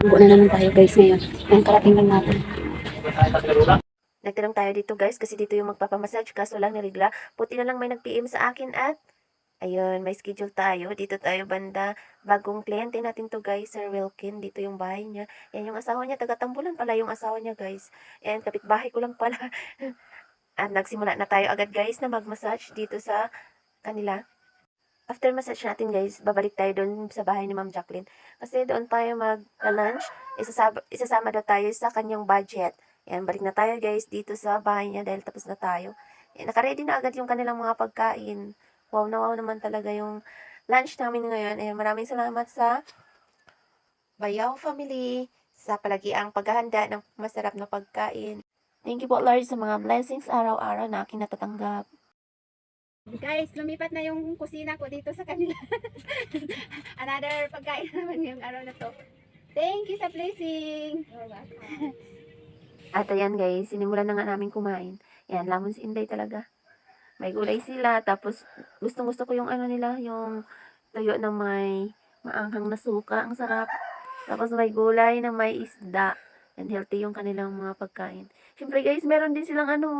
Tanggo na naman tayo guys ngayon. Ang karating lang natin. Nagtanong tayo dito guys kasi dito yung magpapamassage kaso lang nirigla. Puti na lang may nag-PM sa akin at ayun, may schedule tayo. Dito tayo banda. Bagong kliyente natin to guys, Sir Wilkin. Dito yung bahay niya. Yan yung asawa niya. Taga-tambulan pala yung asawa niya guys. And kapitbahay ko lang pala. at nagsimula na tayo agad guys na mag-massage dito sa kanila. After massage natin guys, babalik tayo doon sa bahay ni Ma'am Jacqueline. Kasi doon tayo mag-lunch. Isasama, isasama daw tayo sa kanyang budget. Yan, balik na tayo guys dito sa bahay niya dahil tapos na tayo. Yan, nakaready na agad yung kanilang mga pagkain. Wow na wow naman talaga yung lunch namin ngayon. Ayan, maraming salamat sa Bayaw family sa palagiang paghahanda ng masarap na pagkain. Thank you po Lord sa mga blessings araw-araw na aking natatanggap. Guys, lumipat na yung kusina ko dito sa kanila. Another pagkain naman yung araw na to. Thank you sa blessing. At ayan guys, sinimulan na nga namin kumain. Yan, lamon si Inday talaga. May gulay sila, tapos gustong gusto ko yung ano nila, yung tuyo na may maanghang na suka, ang sarap. Tapos may gulay na may isda. And healthy yung kanilang mga pagkain. Siyempre guys, meron din silang ano,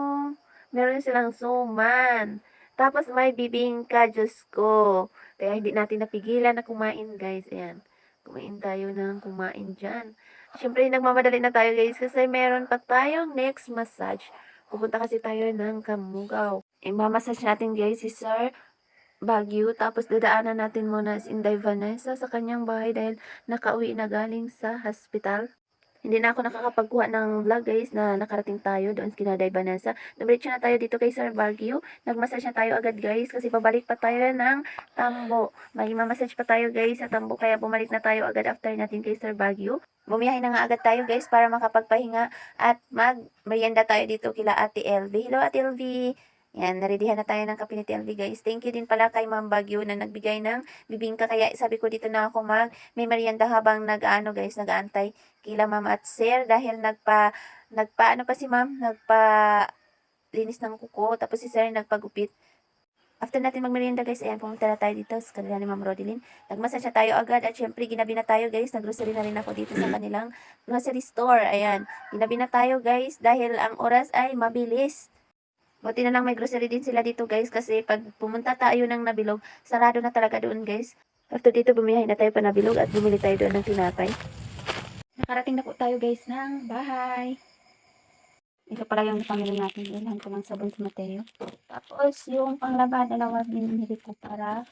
meron silang suman. Tapos may bibingka, Diyos ko. Kaya hindi natin napigilan na kumain guys. Ayan, kumain tayo ng kumain dyan. Siyempre, nagmamadali na tayo guys kasi meron pa tayong next massage. Pupunta kasi tayo ng Kamugaw. I-massage natin guys si Sir Baguio. Tapos dadaanan natin muna si Inday Vanessa sa kanyang bahay dahil nakauwi na galing sa hospital. Hindi na ako nakakapagkuha ng vlog guys na nakarating tayo doon kina Day Vanessa. Dumiretso na tayo dito kay Sir Baguio. Nagmassage na tayo agad guys kasi pabalik pa tayo ng Tambo. May mamassage pa tayo guys sa Tambo kaya bumalik na tayo agad after natin kay Sir Baguio. Bumiyahe na nga agad tayo guys para makapagpahinga at mag-merienda tayo dito kila Ate LV. Hello Ate LV! Yan, naridihan na tayo ng kape ni guys. Thank you din pala kay Ma'am Bagyo na nagbigay ng bibingka. Kaya sabi ko dito na ako mag may merienda habang nag-ano guys, nag-aantay kila Ma'am at Sir dahil nagpa, nagpa ano pa si Ma'am, nagpa linis ng kuko. Tapos si Sir nagpagupit. After natin magmerienda guys, ayan, pumunta na tayo dito sa kanila ni Ma'am Rodeline. Nagmassage na tayo agad at syempre ginabi na tayo guys. Naggrocery na rin ako dito sa kanilang grocery store. Ayan, ginabi na tayo guys dahil ang oras ay mabilis. Buti na lang may grocery din sila dito guys kasi pag pumunta tayo ng Nabilog, sarado na talaga doon guys. After dito bumiyahe na tayo pa Nabilog at bumili tayo doon ng tinapay. Nakarating na po tayo guys ng bahay. Ito pala yung pamili natin. Bilhan ko ng sabon si Mateo. Tapos yung panglaba, dalawa binili ko para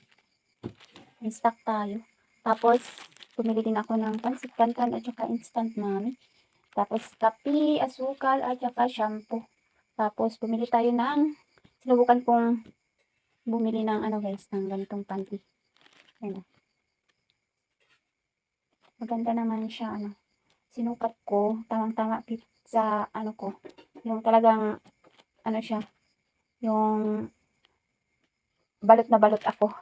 in-stock tayo. Tapos pumili din ako ng pansit canton at saka instant mami. Tapos kape, asukal at saka shampoo. Tapos bumili tayo ng sinubukan kong bumili ng ano guys, ng ganitong panty. Ayan. Maganda naman siya ano. Sinukat ko, tamang-tama sa ano ko. Yung talagang ano siya, yung balot na balot ako.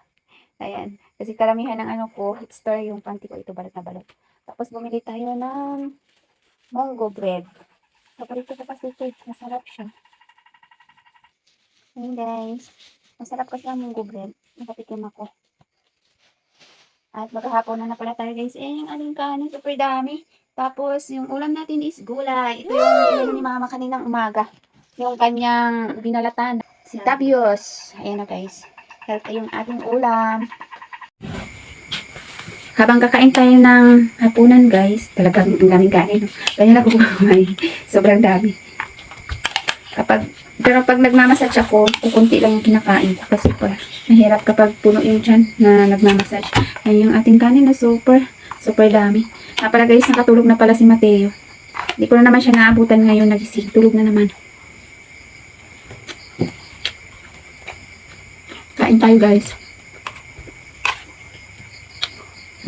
Ayan. Kasi karamihan ng ano ko, hipster yung panty ko. Ito balot na balot. Tapos bumili tayo ng mango bread. Paborito ko kasi ito. Masarap siya. Ayan guys. Masarap kasi ang mango bread. Nakatikim ako. At maghahapon na na pala tayo guys. Eh, yung aling kanin, super dami. Tapos, yung ulam natin is gulay. Ito yung ulam ni mama kaninang umaga. Yung kanyang binalatan. Si Tabios. Ayan na guys. Healthy yung ating ulam. Habang kakain tayo ng hapunan guys, talagang ang daming kanin. no? Kanya lang kumain. Sobrang dami. Kapag, pero pag nagmamassage ako, kukunti lang yung kinakain ko kasi pa, mahirap kapag puno yung tiyan na nagmamassage. Ayan yung ating kanin na super, super dami. Na pala guys, nakatulog na pala si Mateo. Hindi ko na naman siya naabutan ngayon, nagising. Tulog na naman. Kain tayo guys.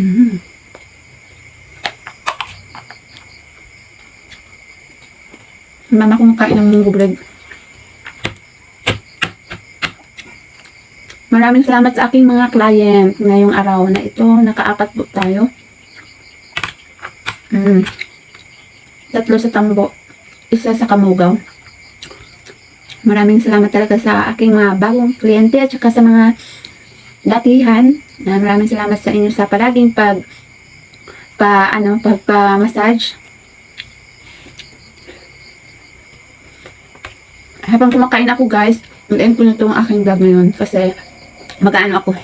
Mm. Mama kumakain ng munggo bread. Maraming salamat sa aking mga client ngayong araw na ito. Nakaapat po tayo. Mm. Tatlo sa tambo. Isa sa kamugaw. Maraming salamat talaga sa aking mga bagong kliyente at saka sa mga datihan. Maraming salamat sa inyo sa palaging pag pagpa, ano, pagpa-massage. Habang kumakain ako guys, mag-end ko na itong aking vlog ngayon kasi mag-ano ako.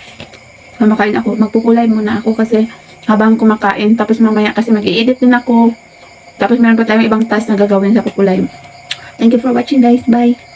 Kumakain ako, magpukulay muna ako kasi habang kumakain, tapos mamaya kasi mag-i-edit din ako. Tapos meron pa tayong ibang task na gagawin sa pukulay. Thank you for watching guys. Bye!